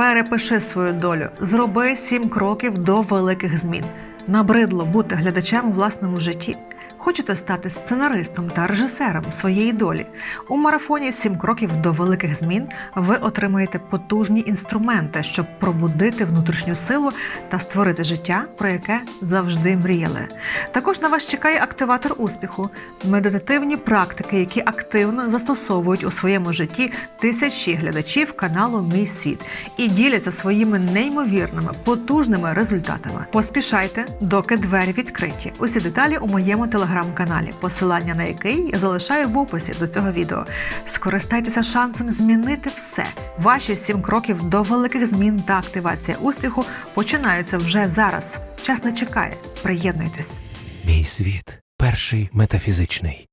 Перепиши свою долю, зроби сім кроків до великих змін. Набридло бути глядачем у власному житті. Хочете стати сценаристом та режисером своєї долі? У марафоні «Сім кроків до великих змін ви отримаєте потужні інструменти, щоб пробудити внутрішню силу та створити життя, про яке завжди мріяли. Також на вас чекає активатор успіху, медитативні практики, які активно застосовують у своєму житті тисячі глядачів каналу Мій світ і діляться своїми неймовірними потужними результатами. Поспішайте, доки двері відкриті. Усі деталі у моєму телеграм-каналі, посилання на який я залишаю в описі до цього відео. Скористайтеся шансом змінити все. Ваші сім кроків до великих змін та активація успіху починаються вже зараз. Час не чекає. Приєднуйтесь. Мій світ перший метафізичний.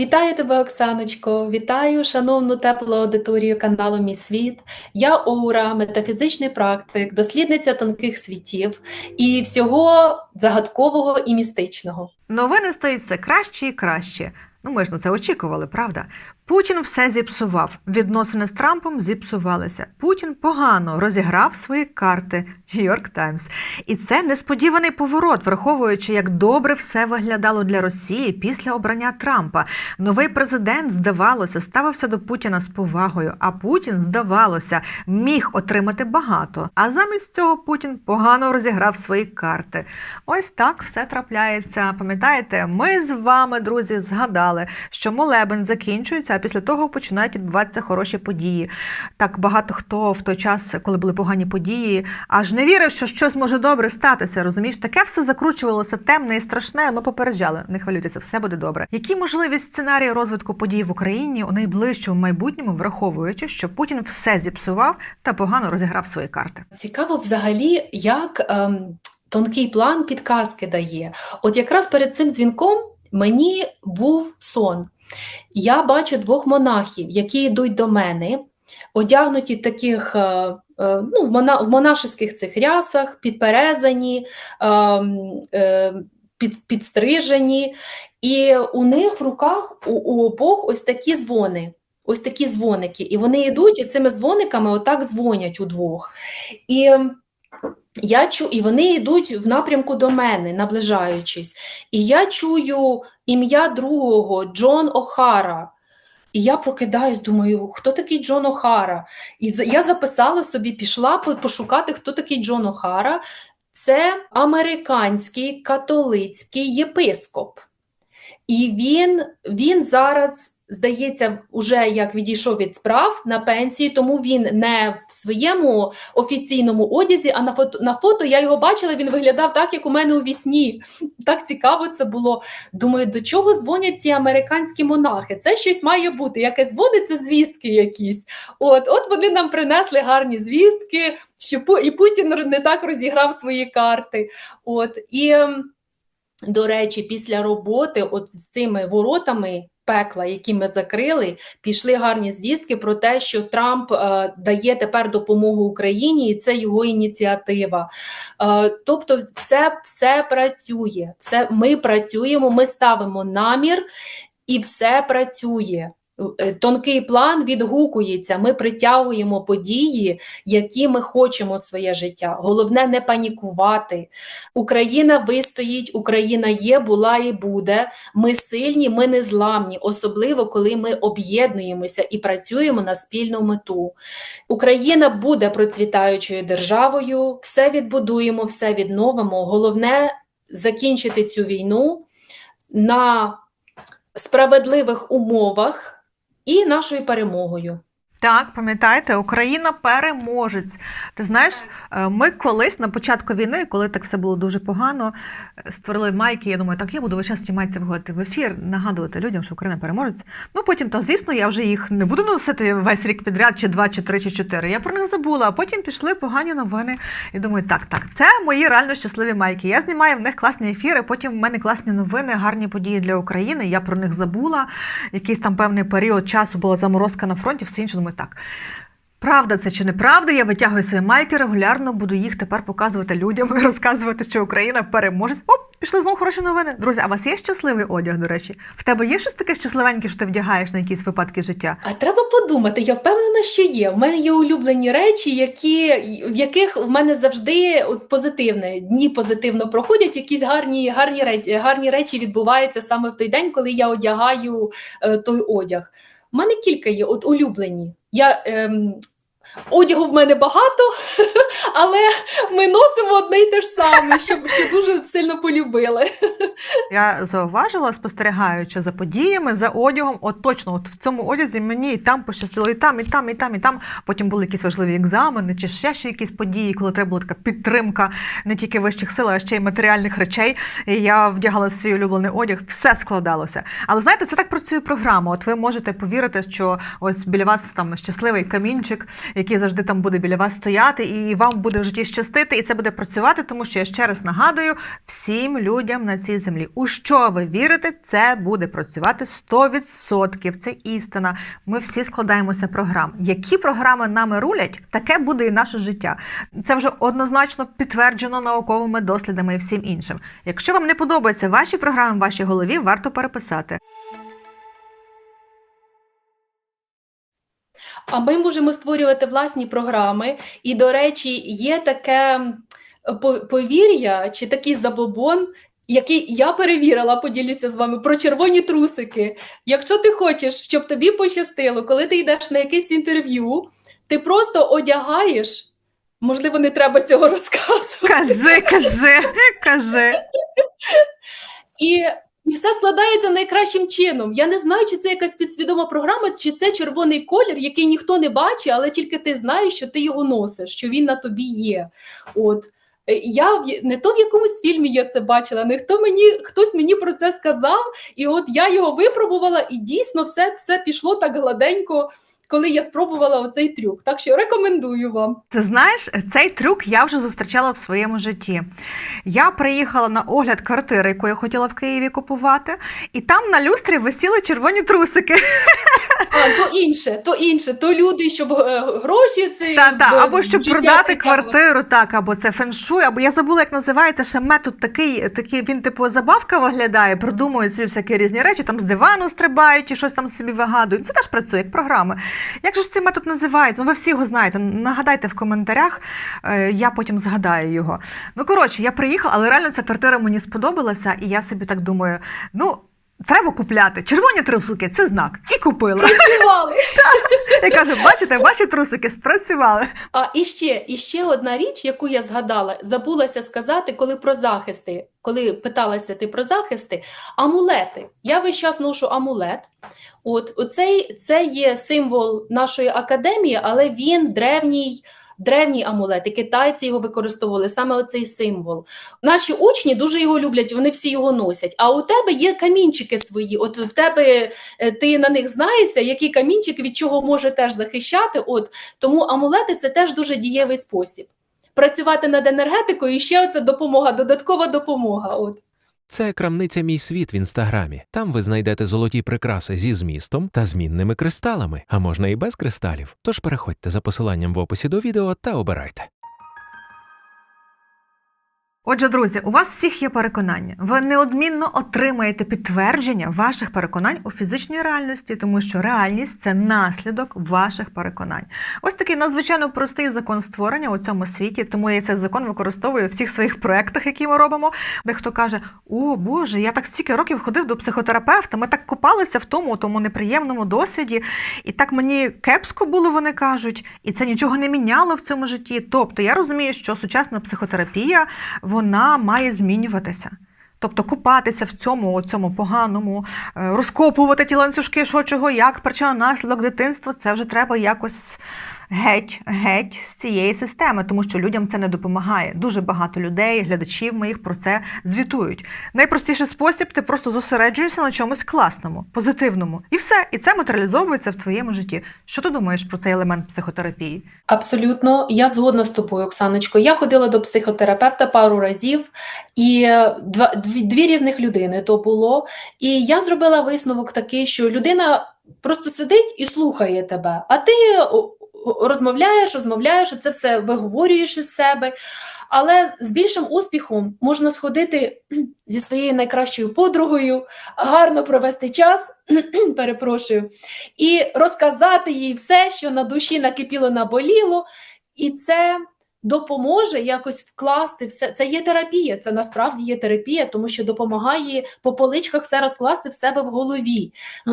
Вітаю тебе, Оксаночко! Вітаю шановну теплу аудиторію каналу Мій світ. Я Оура, метафізичний практик, дослідниця тонких світів і всього загадкового і містичного. Новини стають все краще і краще. Ну, ми ж на це очікували, правда? Путін все зіпсував. Відносини з Трампом зіпсувалися. Путін погано розіграв свої карти. Нью-Йорк Таймс. І це несподіваний поворот, враховуючи, як добре все виглядало для Росії після обрання Трампа. Новий президент, здавалося, ставився до Путіна з повагою. А Путін, здавалося, міг отримати багато. А замість цього Путін погано розіграв свої карти. Ось так все трапляється. Пам'ятаєте, ми з вами, друзі, згадали, що молебень закінчується, а після того починають відбуватися хороші події. Так багато хто в той час, коли були погані події, аж не вірив, що щось може добре статися. Розумієш, таке все закручувалося темне і страшне. Ми попереджали. Не хвилюйтеся, все буде добре. Які можливі сценарії розвитку подій в Україні у найближчому майбутньому, враховуючи, що Путін все зіпсував та погано розіграв свої карти? Цікаво взагалі, як ем, тонкий план підказки дає. От якраз перед цим дзвінком мені був сон. Я бачу двох монахів, які йдуть до мене, одягнуті таких е, е, ну, в, мона, в монашеських цих рясах, підперезані, ем, е, під, підстрижені, і у них в руках у, у обох ось такі дзвони. Ось такі дзвоники, і вони йдуть і цими дзвониками отак дзвонять удвох. І я чу, і вони йдуть в напрямку до мене, наближаючись. І я чую ім'я другого Джон Охара. І я прокидаюсь, думаю, хто такий Джон Охара? І я записала собі, пішла пошукати, хто такий Джон Охара. Це американський католицький єпископ. І він, він зараз, здається, уже як відійшов від справ на пенсії, тому він не в своєму офіційному одязі, а на фото, на фото я його бачила, він виглядав так, як у мене у вісні. Так цікаво це було. Думаю, до чого дзвонять ці американські монахи? Це щось має бути. Якесь дзвонить, звістки якісь. От, от вони нам принесли гарні звістки, що і Путін не так розіграв свої карти. От, і, ем, до речі, після роботи, от з цими воротами. Пекла, які ми закрили, пішли гарні звістки про те, що Трамп е, дає тепер допомогу Україні, і це його ініціатива. Е, тобто, все, все працює. Все, ми працюємо, ми ставимо намір, і все працює. Е, Тонкий план відгукується. Ми притягуємо події, які ми хочемо в своє життя. Головне не панікувати. Україна вистоїть, Україна є, була і буде. Ми сильні, ми незламні, особливо коли ми об'єднуємося і працюємо на спільну мету. Україна буде процвітаючою державою, все відбудуємо, все відновимо. Головне закінчити цю війну на справедливих умовах і нашою перемогою. Так, пам'ятаєте, Україна переможець. Ти знаєш, е, ми колись на початку війни, коли так все було дуже погано, створили майки. Я думаю, так я буду весь час ці майці виходити в ефір, нагадувати людям, що Україна переможець. Ну потім, то звісно, я вже їх не буду носити весь рік підряд, чи два, чи три, чи чотири. Я про них забула. А потім пішли погані новини. І думаю, так, так, це мої реально щасливі майки. Я знімаю в них класні ефіри. Потім в мене класні новини, гарні події для України. Я про них забула. Якийсь там певний період часу була заморозка на фронті, все інше. Думаю, так. Правда це чи неправда? Я витягую свої майки, регулярно буду їх тепер показувати людям і розказувати, що Україна переможець. Оп, пішли знову хороші новини. Друзі, а у вас є щасливий одяг, до речі? В тебе є щось таке щасливеньке, що ти вдягаєш на якісь випадки життя? А треба подумати, я впевнена, що є. В мене є улюблені речі, які, в яких в мене завжди от позитивне, дні позитивно проходять, якісь гарні, гарні, речі, гарні речі відбуваються саме в той день, коли я одягаю е, той одяг. Мене кілька є от улюблені. Я, ем, одягу в мене багато, але ми носимо одне й те ж саме, що, що дуже сильно полюбили. Я зауважила, спостерігаючи за подіями, за одягом, от точно, от в цьому одязі мені і там пощастило, і там, і там, і там, і там. Потім були якісь важливі екзамени, чи ще ще якісь події, коли треба була така підтримка не тільки вищих сил, а ще й матеріальних речей. І я вдягала свій улюблений одяг, все складалося. Але знаєте, це так працює програма. От ви можете повірити, що ось біля вас там щасливий камінчик, який завжди там буде біля вас стояти, і вам буде в житті щастити, і це буде працювати, тому що я ще раз нагадую всім людям на цій землі. У що ви вірите, це буде працювати 100%. Це істина. Ми всі складаємося програм. Які програми нами рулять, таке буде і наше життя. Це вже однозначно підтверджено науковими дослідами і всім іншим. Якщо вам не подобаються ваші програми в вашій голові, варто переписати. А ми можемо створювати власні програми. І, до речі, є таке повір'я чи такий забобон, який я перевірила, поділюся з вами про червоні трусики. Якщо ти хочеш, щоб тобі пощастило, коли ти йдеш на якесь інтерв'ю, ти просто одягаєш. Можливо, не треба цього розказувати. Кажи, кажи, кажи. І, і все складається найкращим чином. Я не знаю, чи це якась підсвідома програма, чи це червоний колір, який ніхто не бачить, але тільки ти знаєш, що ти його носиш, що він на тобі є. От. Е, Я не то в якомусь фільмі я це бачила, не хто мені хтось мені про це сказав, і от я його випробувала, і дійсно все, все пішло так гладенько, коли я спробувала оцей трюк. Так що рекомендую вам. Ти знаєш, цей трюк я вже зустрічала в своєму житті. Я приїхала на огляд квартири, яку я хотіла в Києві купувати, і там на люстрі висіли червоні трусики. А то інше, то інше, то люди, щоб е, гроші це Та, та, або щоб життя продати притягувати. квартиру, так, або це феншуй, або я забула, як називається ще метод такий, такий він типу забавка виглядає, придумують собі всякі різні речі, там з дивану стрибають і щось там собі вигадують. Це теж працює як програми. Як же ж цей метод називається? Ну, ви всі його знаєте. Нагадайте в коментарях, е, я потім згадаю його. Ну, коротше, я приїхала, але реально ця квартира мені сподобалася, і я собі так думаю: ну. Треба купляти. Червоні трусики це знак. І купила. Працювали. Я кажу, бачите, ваші трусики спрацювали. А і ще, і ще одна річ, яку я згадала, забулася сказати, коли про захисти, коли питалася ти про захисти, амулети. Я весь час ношу амулет. От оцей це є символ нашої академії, але він древній. Древній амулет, і китайці його використовували саме оцей символ. Наші учні дуже його люблять, вони всі його носять. А у тебе є камінчики свої. От в тебе е, ти на них знаєшся, який камінчик від чого може теж захищати. От тому амулети це теж дуже дієвий спосіб. Працювати над енергетикою і ще оце допомога, додаткова допомога. От. Це крамниця Мій світ в інстаграмі. Там ви знайдете золоті прикраси зі змістом та змінними кристалами, а можна і без кристалів. Тож переходьте за посиланням в описі до відео та обирайте. Отже, друзі, у вас всіх є переконання. Ви неодмінно отримаєте підтвердження ваших переконань у фізичній реальності, тому що реальність це наслідок ваших переконань. Ось такий надзвичайно простий закон створення у цьому світі, тому я цей закон використовую у всіх своїх проектах, які ми робимо. Дехто каже: О Боже, я так стільки років ходив до психотерапевта, ми так копалися в тому, тому неприємному досвіді, і так мені кепсько було, вони кажуть, і це нічого не міняло в цьому житті. Тобто я розумію, що сучасна психотерапія вона має змінюватися. Тобто купатися в цьому, цьому поганому, е, розкопувати ті ланцюжки, що чого, як, причина наслідок дитинства, це вже треба якось геть, геть з цієї системи, тому що людям це не допомагає. Дуже багато людей, глядачів моїх про це звітують. Найпростіший спосіб ти просто зосереджуєшся на чомусь класному, позитивному. І все, і це матеріалізовується в твоєму житті. Що ти думаєш про цей елемент психотерапії? Абсолютно, я згодна з тобою, Оксаночко. Я ходила до психотерапевта пару разів, і два, дві, дві різних людини то було. І я зробила висновок такий, що людина просто сидить і слухає тебе, а ти розмовляєш, розмовляєш, це все виговорюєш із себе. Але з більшим успіхом можна сходити зі своєю найкращою подругою, гарно провести час, перепрошую, і розказати їй все, що на душі накипіло, наболіло, і це допоможе якось вкласти все. Це є терапія, це насправді є терапія, тому що допомагає по поличках все розкласти в себе в голові,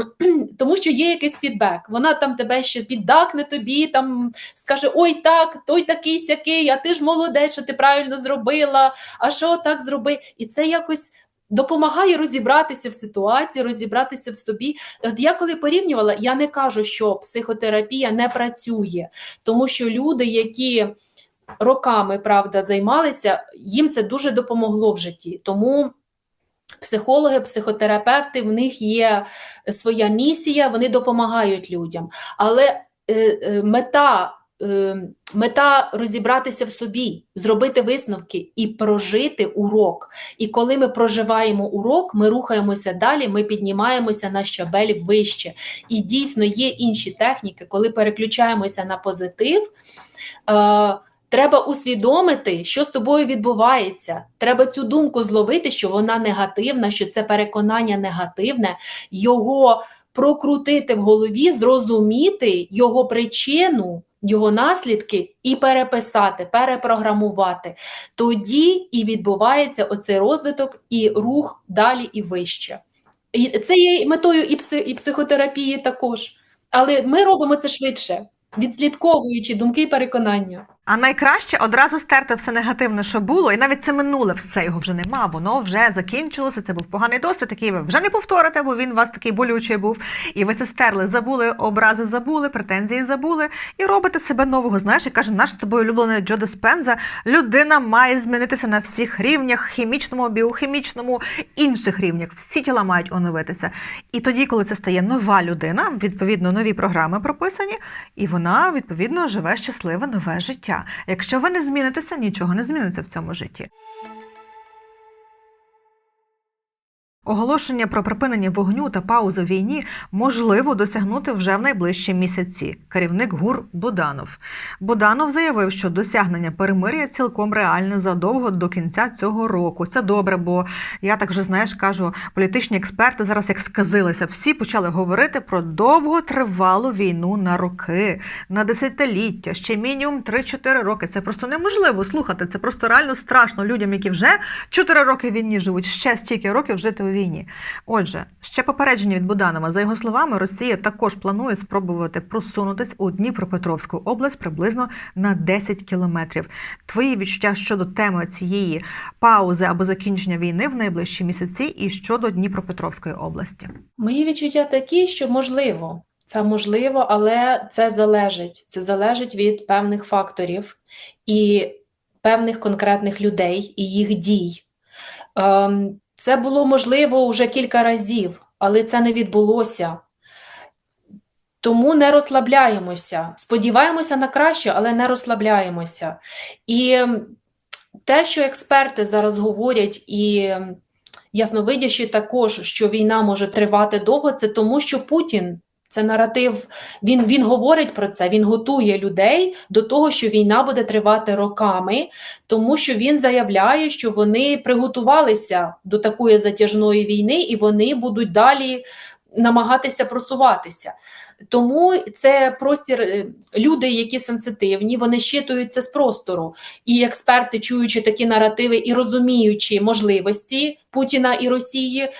тому що є якийсь фідбек. Вона там тебе ще піддакне тобі, там скаже: Ой, так, той такий сякий, а ти ж молодець, що ти правильно зробила, а що так зроби? І це якось. Допомагає розібратися в ситуації, розібратися в собі. От я коли порівнювала, я не кажу, що психотерапія не працює, тому що люди, які роками правда займалися, їм це дуже допомогло в житті. Тому психологи, психотерапевти, в них є своя місія, вони допомагають людям. Але е, е, мета. е, Мета розібратися в собі, зробити висновки і прожити урок. І коли ми проживаємо урок, ми рухаємося далі, ми піднімаємося на щабель вище. І дійсно є інші техніки, коли переключаємося на позитив. Треба усвідомити, що з тобою відбувається. Треба цю думку зловити, що вона негативна, що це переконання негативне, його прокрутити в голові, зрозуміти його причину, його наслідки і переписати, перепрограмувати. Тоді і відбувається оцей розвиток і рух далі і вище. І це є метою і, пси, і психотерапії також. Але ми робимо це швидше, відслідковуючи думки і переконання. А найкраще одразу стерти все негативне, що було, і навіть це минуле, все його вже нема, воно вже закінчилося. Це був поганий досвід, такий ви вже не повторите, бо він у вас такий болючий був. І ви це стерли, забули, образи забули, претензії забули, і робите себе нового. Знаєш, і каже, наш з тобою улюблений Джо Диспенза, людина має змінитися на всіх рівнях, хімічному, біохімічному, інших рівнях. Всі тіла мають оновитися. І тоді, коли це стає нова людина, відповідно, нові програми прописані, і вона відповідно живе щасливе нове життя. Якщо ви не змінитеся, нічого не зміниться в цьому житті. Оголошення про припинення вогню та паузу в війні можливо досягнути вже в найближчі місяці. Керівник ГУР Буданов. Буданов заявив, що досягнення перемир'я цілком реальне задовго до кінця цього року. Це добре, бо я так вже знаєш, кажу, політичні експерти зараз як сказилися. Всі почали говорити про довготривалу війну на роки, на десятиліття, ще мінімум 3-4 роки. Це просто неможливо слухати. Це просто реально страшно людям, які вже 4 роки війні живуть, ще стільки років жити війні. Отже, ще попередження від Буданова. За його словами, Росія також планує спробувати просунутись у Дніпропетровську область приблизно на 10 кілометрів. Твої відчуття щодо теми цієї паузи або закінчення війни в найближчі місяці і щодо Дніпропетровської області. Мої відчуття такі, що можливо, це можливо, але це залежить. Це залежить від певних факторів і певних конкретних людей і їх дій. Ем, Це було можливо вже кілька разів, але це не відбулося. Тому не розслабляємося. Сподіваємося на краще, але не розслабляємося. І те, що експерти зараз говорять, і ясновидячі також, що війна може тривати довго, це тому, що Путін. Це наратив, він, він говорить про це, він готує людей до того, що війна буде тривати роками, тому що він заявляє, що вони приготувалися до такої затяжної війни і вони будуть далі намагатися просуватися. Тому це простір, е, люди, які сенситивні, вони щитуються з простору. І експерти, чуючи такі наративи і розуміючи можливості Путіна і Росії, е,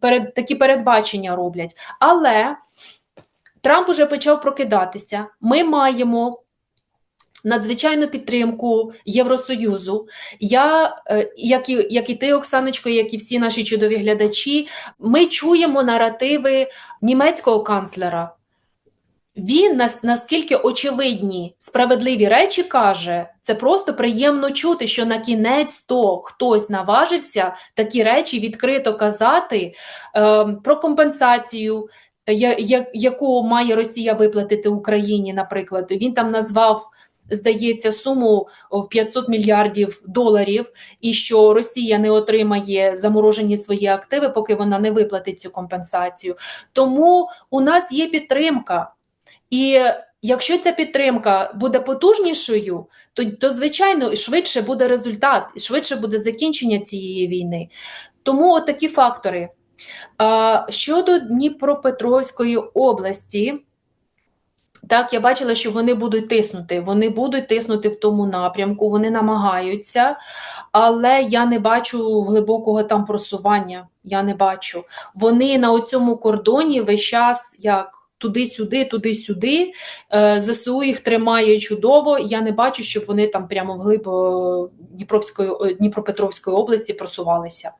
перед, такі передбачення роблять. Але Трамп уже почав прокидатися. Ми маємо надзвичайну підтримку Євросоюзу. Я, е, як і, як і ти, Оксаночко, як і всі наші чудові глядачі, ми чуємо наративи німецького канцлера. Він наскільки очевидні справедливі речі каже, це просто приємно чути, що на кінець то хтось наважився такі речі відкрито казати е, про компенсацію, я, я, яку має Росія виплатити Україні, наприклад. Він там назвав. Здається, суму в 500 мільярдів доларів, і що Росія не отримає заморожені свої активи, поки вона не виплатить цю компенсацію. Тому у нас є підтримка. І якщо ця підтримка буде потужнішою, то, то звичайно швидше буде результат, швидше буде закінчення цієї війни. Тому от такі фактори. Щодо Дніпропетровської області, так, я бачила, що вони будуть тиснути. Вони будуть тиснути в тому напрямку, вони намагаються, але я не бачу глибокого там просування. Я не бачу. Вони на цьому кордоні весь час як туди-сюди, туди-сюди. Е, ЗСУ їх тримає чудово. Я не бачу, щоб вони там прямо вглиб Дніпровської, е, Дніпропетровської області просувалися.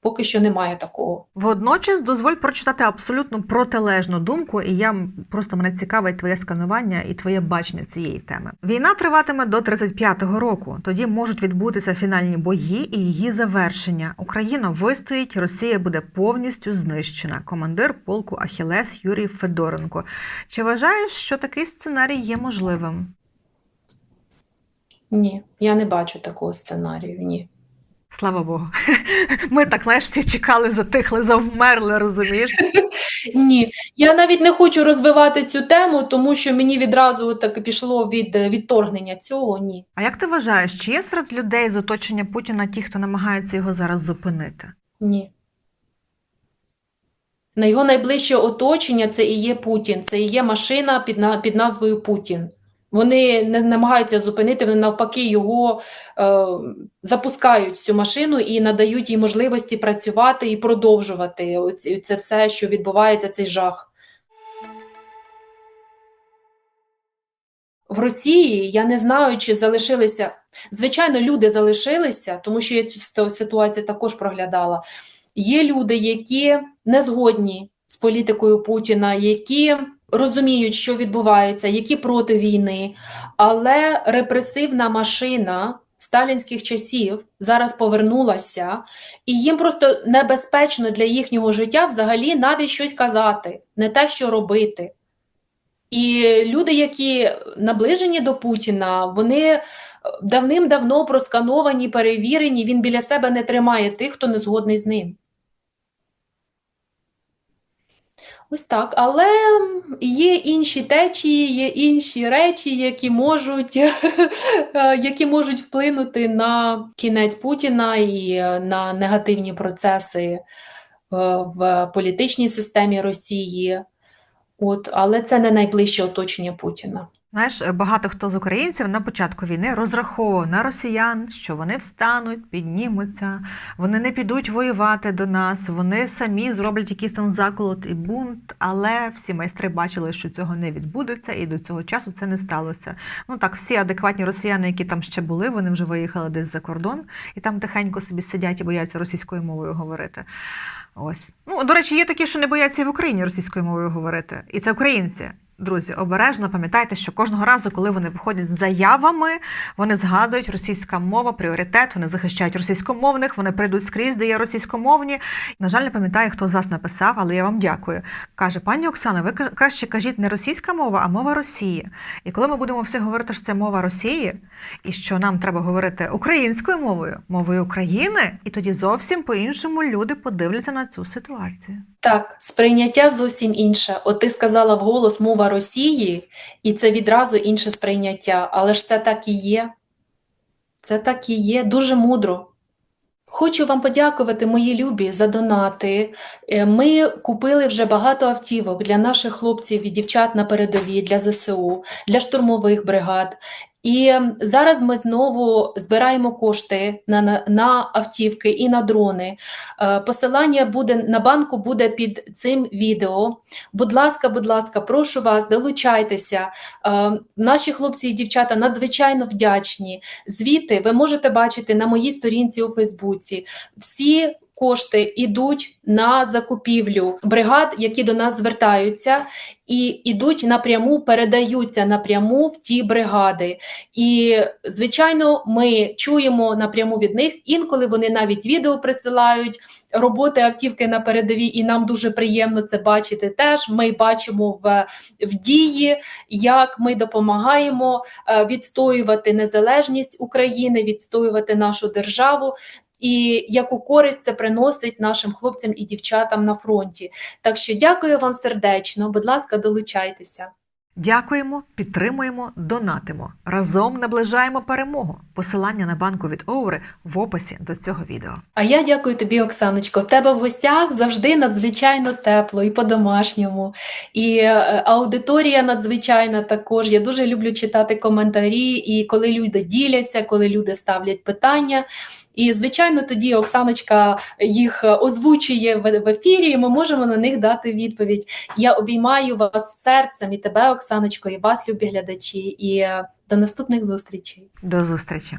Поки що немає такого. Водночас дозволь прочитати абсолютно протилежну думку, і я просто мене цікавить твоє сканування і твоє бачення цієї теми. Війна триватиме до 35-го року. Тоді можуть відбутися фінальні бої і її завершення. Україна вистоїть, Росія буде повністю знищена. Командир полку Ахілес Юрій Федоренко. Чи вважаєш, що такий сценарій є можливим? Ні, я не бачу такого сценарію. Ні. Слава Богу. Ми так знаєш, всі чекали, затихли, завмерли, розумієш? Ні, я навіть не хочу розвивати цю тему, тому що мені відразу так пішло від відторгнення цього. Ні. А як ти вважаєш, чи є серед людей з оточення Путіна ті, хто намагається його зараз зупинити? Ні. На його найближче оточення це і є Путін, це і є машина під, під назвою Путін. Вони не намагаються зупинити, вони навпаки його е, запускають цю машину і надають їй можливості працювати і продовжувати оці- це все, що відбувається, цей жах. В Росії я не знаю, чи залишилися. Звичайно, люди залишилися, тому що я цю ситуацію також проглядала. Є люди, які не згодні з політикою Путіна, які розуміють, що відбувається, які проти війни, але репресивна машина сталінських часів зараз повернулася, і їм просто небезпечно для їхнього життя взагалі навіть щось казати, не те, що робити. І люди, які наближені до Путіна, вони давним-давно проскановані, перевірені, він біля себе не тримає тих, хто не згодний з ним. Ось так, але є інші течії, є інші речі, які можуть, які можуть вплинути на кінець Путіна і е, на негативні процеси е, в політичній системі Росії. От, але це не найближче оточення Путіна. Знаєш, багато хто з українців на початку війни розраховував на росіян, що вони встануть, піднімуться, вони не підуть воювати до нас, вони самі зроблять якийсь там заколот і бунт, але всі майстри бачили, що цього не відбудеться, і до цього часу це не сталося. Ну так, всі адекватні росіяни, які там ще були, вони вже виїхали десь за кордон і там тихенько собі сидять і бояться російською мовою говорити. Ось. Ну, до речі, є такі, що не бояться і в Україні російською мовою говорити. І це українці. Друзі, обережно пам'ятайте, що кожного разу, коли вони виходять з заявами, вони згадують російська мова, пріоритет, вони захищають російськомовних, вони прийдуть скрізь, де є російськомовні. На жаль, не пам'ятаю, хто з вас написав, але я вам дякую. Каже, пані Оксана, ви краще кажіть не російська мова, а мова Росії. І коли ми будемо всі говорити, що це мова Росії, і що нам треба говорити українською мовою, мовою України, і тоді зовсім по-іншому люди подивляться на цю ситуацію. Так, сприйняття зовсім інше. От ти сказала вголос мова Росії, і це відразу інше сприйняття. Але ж це так і є. Це так і є. Дуже мудро. Хочу вам подякувати, мої любі, за донати. Е, Ми купили вже багато автівок для наших хлопців і дівчат на передовій, для ЗСУ, для штурмових бригад. І зараз ми знову збираємо кошти на, на, на автівки і на дрони. Е, Посилання буде на банку буде під цим відео. Будь ласка, будь ласка, прошу вас, долучайтеся. Е, Наші хлопці і дівчата надзвичайно вдячні. Звіти ви можете бачити на моїй сторінці у Фейсбуці. Всі кошти йдуть на закупівлю бригад, які до нас звертаються, і йдуть напряму, передаються напряму в ті бригади. І, звичайно, ми чуємо напряму від них. Інколи вони навіть відео присилають роботи автівки на передовій, і нам дуже приємно це бачити. Теж ми бачимо в, в дії, як ми допомагаємо е, відстоювати незалежність України, відстоювати нашу державу. І яку користь це приносить нашим хлопцям і дівчатам на фронті. Так що дякую вам сердечно. Будь ласка, долучайтеся. Дякуємо, підтримуємо, донатимо. Разом наближаємо перемогу. Посилання на банку від Оури в описі до цього відео. А я дякую тобі, Оксаночко. В тебе в гостях завжди надзвичайно тепло і по-домашньому. І е, аудиторія надзвичайна також. Я дуже люблю читати коментарі, і коли люди діляться, коли люди ставлять питання. І, звичайно, тоді Оксаночка їх е, озвучує в ефірі, і ми можемо на них дати відповідь. Я обіймаю вас серцем і тебе, Оксаночко, і вас, любі глядачі, і е, до наступних зустрічей. До зустрічі!